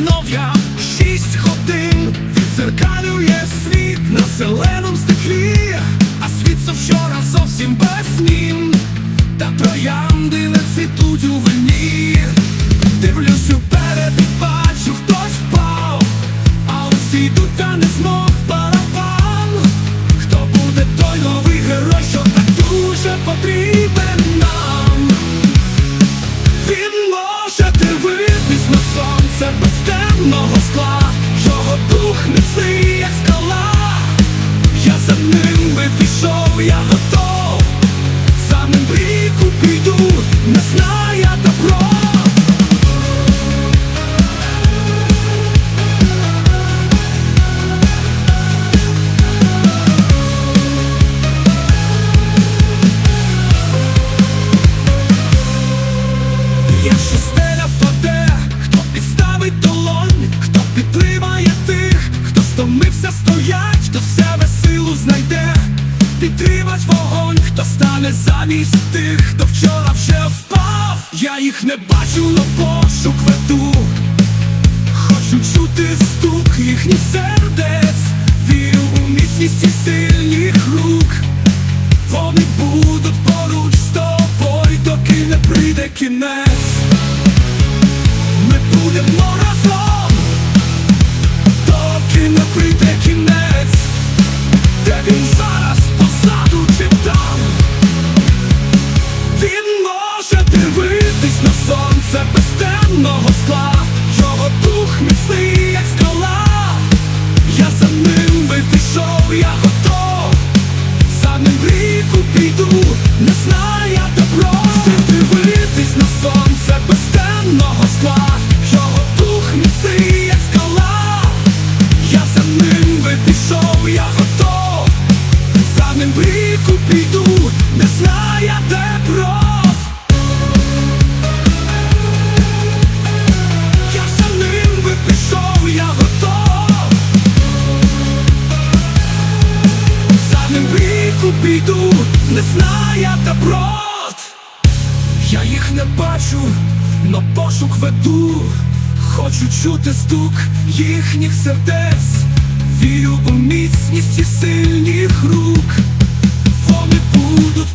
znowia сонце без темного скла, чого дух не як підтримать вогонь, хто стане замість тих, хто вчора вже впав. Я їх не бачу, но пошук веду. Хочу чути стук їхніх сердець, вірю у міцність і сильних рук. Вони будуть поруч з тобою, доки не прийде кінець. Ми будемо на сонце без темного скла, його дух міцний, як скала. Я за ним би пішов, я готов. За ним ріку піду, не знаю добро Ти дивитись на сонце без темного скла. Його дух міцний, як скала. Я за ним би пішов, я готов. За ним ріку піду, не знаю де піду, не знаю доброт. Я їх не бачу, но пошук веду. Хочу чути стук їхніх сердець. Вірю у міцність і сильних рук. Вони будуть